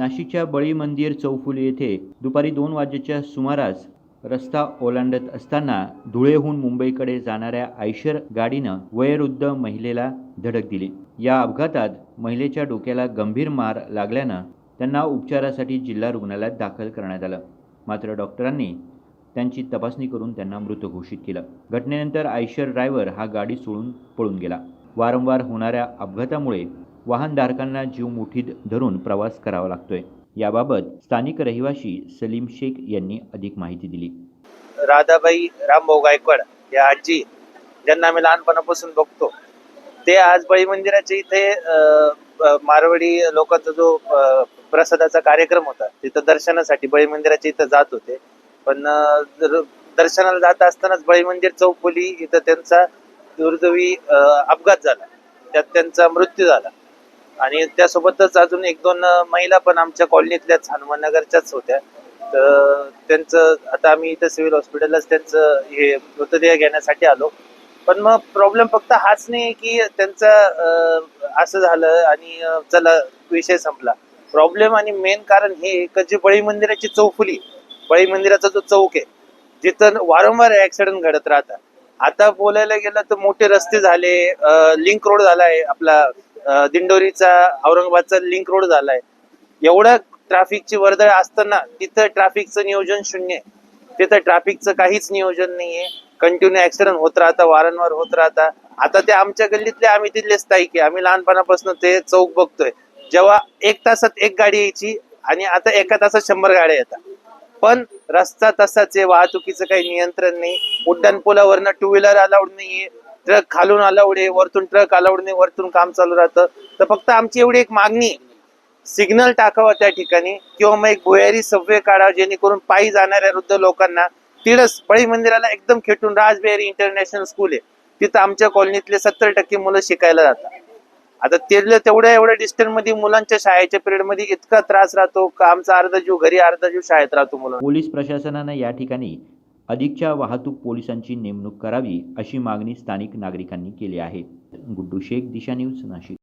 नाशिकच्या बळी मंदिर चौफुली येथे दुपारी दोन वाजेच्या सुमारास रस्ता ओलांडत असताना धुळेहून मुंबईकडे जाणाऱ्या आयशर गाडीनं वयोवृद्ध महिलेला धडक दिली. या अपघातात महिलेच्या डोक्याला गंभीर मार लागल्यानं त्यांना उपचारासाठी जिल्हा रुग्णालयात दाखल करण्यात आलं. मात्र डॉक्टरांनी त्यांची तपासणी करून त्यांना मृत घोषित केलं. घटनेनंतर आयशर ड्रायव्हर हा गाडी सोडून पळून गेला. वारंवार होणाऱ्या अपघातामुळे वाहनधारकांना जीव मुठीत धरून प्रवास करावा लागतोय. याबाबत स्थानिक रहिवासी सलीम शेख यांनी अधिक माहिती दिली. राधाबाई रामभाऊ गायकवाड या आजी ज्यांना आम्ही लहानपणापासून बघतो ते आज बळी मंदिराच्या इथे मारवाडी लोकांचा जो प्रसादाचा कार्यक्रम होता तिथं दर्शनासाठी बळी मंदिराच्या इथं जात होते. पण जर- दर्शनाला जात असतानाच बळी मंदिर चौफुली इथं त्यांचा दुर्दैवी अपघात झाला. त्यात त्यांचा मृत्यू झाला. आणि त्यासोबतच अजून एक दोन महिला पण आमच्या कॉलनीतल्याच हनुमाननगरच्याच होत्या. तर त्यांचं आता आम्ही इथं सिव्हिल हॉस्पिटललाच त्यांचं हे मृतदेह घेण्यासाठी आलो. पण मग प्रॉब्लेम फक्त हाच नाही की त्यांचं असं झालं आणि चला विषय संपला. प्रॉब्लेम आणि मेन कारण हे आहे जी बळी मंदिराची चौफुली बळी मंदिराचा जो चौक आहे जिथं वारंवार ऍक्सिडेंट घडत राहतात. आता बोलायला गेलं तर मोठे रस्ते झाले लिंक रोड झालाय आपला दिंडोरीचा औरंगाबादचा लिंक रोड झालाय. एवढं ट्रॅफिकची वर्दळ असताना तिथं ट्रॅफिकचं नियोजन शून्य तिथं ट्रॅफिकचं काहीच नियोजन नाहीये. कंटिन्यू ऍक्सिडेंट होत राहता वारंवार होत राहता. आता ते आमच्या गल्लीतले आम्ही तिथले स्थायिक आहे. आम्ही लहानपणापासून ते चौक बघतोय. जेव्हा एक तासात एक गाडी यायची आणि आता एका तासात शंभर गाड्या येतात. पण रस्ता तसाच आहे. वाहतुकीचं काही नियंत्रण नाही. उड्डाण पुलावरनं टू व्हीलर अलाउड नाहीये. ट्रक खालून अलावडे वरतून ट्रक अलाउड वरतून काम चालू राहतं. तर फक्त आमची एवढी एक मागणी सिग्नल टाकावा त्या ठिकाणी किंवा मग एक भुयारी सव्वे काढावा जेणेकरून पायी जाणाऱ्या वृद्ध लोकांना तिडस बळी मंदिराला एकदम खेटून राजबिहारी इंटरनॅशनल स्कूल आहे. तिथं आमच्या कॉलनीतले सत्तर टक्के मुलं शिकायला जातात. आता तेवढ्या तेवढ्या एवढ्या डिस्टन्समध्ये मुलांच्या शाळेच्या पिरियडमध्ये इतका त्रास राहतो का आमचा अर्धा जीव घरी अर्धा जीव शाळेत राहतो मुलं पोलीस प्रशासनानं या ठिकाणी अधिकच्या वाहतूक पोलिसांची नेमणूक करावी अशी मागणी स्थानिक नागरिकांनी केली आहे. गुड्डू शेख दिशा न्यूज नाशिक.